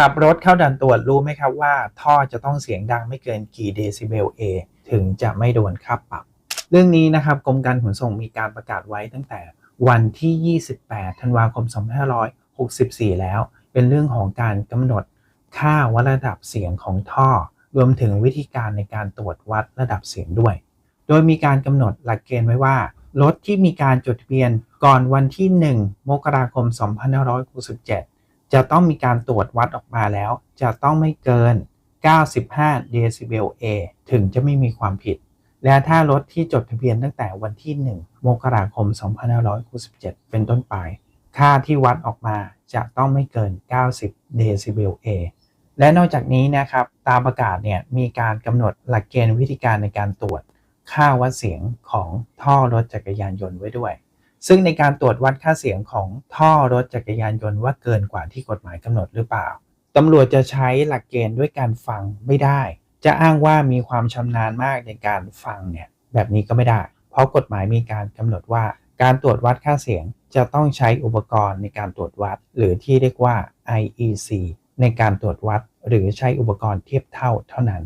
ขับรถเข้าด่านตรวจรู้ไหมครับว่า ท่อจะต้องเสียงดังไม่เกินกี่เดซิเบล A ถึงจะไม่โดนค่าปรับ เรื่องนี้นะครับกรมการขนส่งมีการประกาศไว้ตั้งแต่วันที่ 28 ธันวาคม 2564 แล้ว เป็นเรื่องของการกำหนดค่าวัดระดับเสียงของท่อ รวมถึงวิธีการในการตรวจวัดระดับเสียงด้วย โดยมีการกำหนดหลักเกณฑ์ไว้ว่า รถที่มีการจดทะเบียนก่อนวันที่ 1 มกราคม 2567 จะต้องมีการตรวจวัดออกมาแล้ว จะต้องไม่เกิน 95เดซิเบล A ถึงจะไม่มีความผิด และถ้ารถที่จดทะเบียนตั้งแต่วันที่ 1 มกราคม 2567 เป็นต้นไป ค่าที่วัดออกมาจะต้องไม่เกิน 90เดซิเบล A และนอกจากนี้นะครับ ตามประกาศเนี่ยมีการกำหนดหลักเกณฑ์วิธีการในการตรวจ ค่าวัดเสียงของท่อรถจักรยานยนต์ไว้ด้วย ซึ่งในการตรวจวัดค่าเสียงของท่อรถจักรยานยนต์ว่าเกินกว่าที่กฎหมายกำหนดหรือเปล่าตำรวจจะใช้หลักเกณฑ์ด้วยการฟังไม่ได้ จะอ้างว่ามีความชำนาญมากในการฟังเนี่ยแบบนี้ก็ไม่ได้ เพราะกฎหมายมีการกำหนดว่า การตรวจวัดค่าเสียงจะต้องใช้อุปกรณ์ในการตรวจวัด หรือที่เรียกว่า IEC ในการตรวจวัด หรือใช้อุปกรณ์เทียบเท่าเท่านั้น